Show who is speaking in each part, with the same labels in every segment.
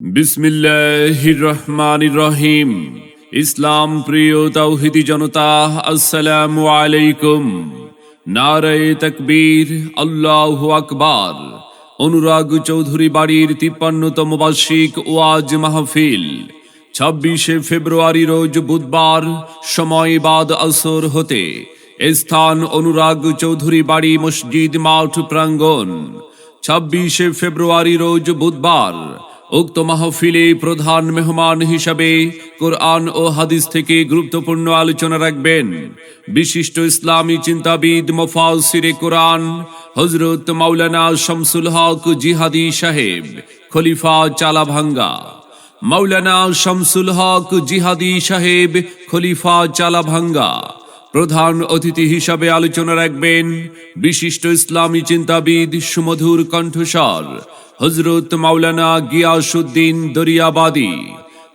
Speaker 1: বিসমিল্লাহির রহমানির রহিম ইসলাম প্রিয় তাওহিদি জনতা, আসসালামু আলাইকুম। নারায়ে তকবীর, আল্লাহু আকবার। অনুরাগ চৌধুরী বাড়ির তিপ্পান্নতম বার্ষিক ওয়াজ মাহফিল। ছাব্বিশে ফেব্রুয়ারি রোজ বুধবার সময় বাদ আসর হতে স্থান অনুরাগ চৌধুরী বাড়ি মসজিদ মাঠ প্রাঙ্গণ। ছাব্বিশে ফেব্রুয়ারি রোজ বুধবার উক্ত মাহফিলে প্রধান মেহমান হিসাবে কোরআন ও হাদিস থেকে গুরুত্বপূর্ণ আলোচনা রাখবেন। বিশিষ্ট ইসলামী চিন্তাবিদ মোফাসিরে কোরআন হজরত মাওলানা শামসুল হক জিহাদি সাহেব, খলিফা চালাভাঙ্গা। মাওলানা শামসুল হক জিহাদি সাহেব, খলিফা চালাভাঙ্গা। প্রধান অতিথি হিসাবে আলোচনা রাখবেন বিশিষ্ট ইসলামী চিন্তাবিদ সুমধুর কণ্ঠস্বর হজরত মাওলানা গিয়াসুদ্দিন দরিয়াবাদী,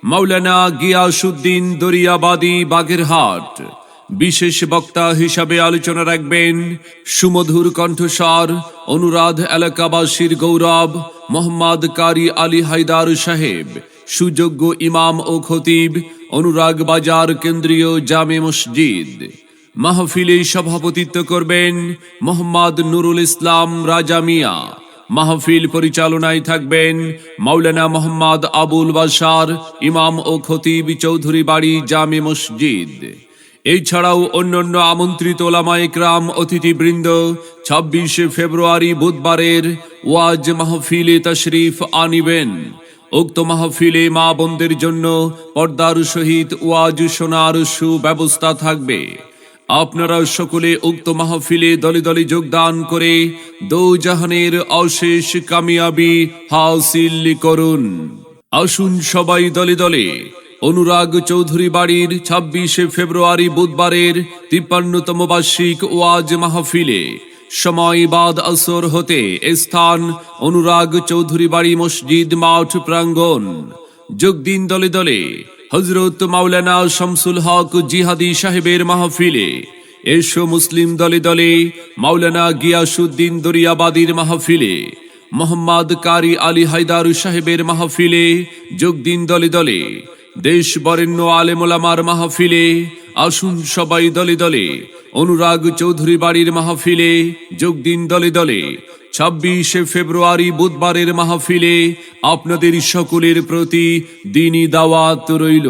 Speaker 1: মাওলানা গিয়াসুদ্দিন দরিয়াবাদী বাগেরহাট। বিশেষ বক্তা হিসাবে আলোচনা রাখবেন সুমধুর কণ্ঠস্বর, অনুরাধ এলাকাবাসীর গৌরব, মোহাম্মদ কারি আলী হায়দার সাহেব, সুযোগ্য ইমাম ও খতিব, অনুরাগ বাজার কেন্দ্রীয় জামে মসজিদ। মাহফিলে সভাপতিত্ব করবেন মোহাম্মদ নুরুল ইসলাম রাজা মিয়া। মাহফিল পরিচালনায় থাকবেন মাওলানা মোহাম্মদ আবুল বাসার ইমাম ও খতিব চৌধুরী বাড়ি জামে মসজিদ। এছাড়াও অন্যান্য আমন্ত্রিত ওলামায়ে ক্রাম অতিথিবৃন্দ, ছাব্বিশে ফেব্রুয়ারি বুধবারের ওয়াজ মাহফিলে তশরিফ আনিবেন। উক্ত মাহফিলে মা বোনদের জন্য পর্দার সহিত ওয়াজ শোনার সুব্যবস্থা থাকবে। আপনারা সকলে উক্ত মাহফিলে দলে দলে যোগদান করে দৌজাহানের অশেষ কামিয়াবি হাসিল করুন। আসুন সবাই দলে দলে। অনুরাগ চৌধুরী বাড়ির ছাব্বিশে ফেব্রুয়ারি বুধবারের তিপ্পান্নতম বার্ষিক ওয়াজ মাহফিলে সময় বাদ আসর হতে স্থান অনুরাগ চৌধুরী বাড়ি মসজিদ মাঠ প্রাঙ্গণ। যোগ দিন দলে দলে। হজরত মাওলানা শামসুল হক জিহাদি সাহেবের মাহফিলে। এসো মুসলিম দলে দলে মাওলানা গিয়াসুদ্দিন দরিয়াবাদীর মাহফিলে। মোহাম্মদ কারি আলী হায়দার সাহেবের মাহফিলে যোগ দিন দলে দলে। দেশ বরেণ্য আলেমোলামার মাহফিলে আসুন সবাই দলে দলে। অনুরাগ চৌধুরী বাড়ির মাহফিলে যোগ দিন দলে দলে। ছাব্বিশে ফেব্রুয়ারি বুধবারের মাহফিলে আপনাদের সকলের প্রতি দিনই দাওয়াত রইল।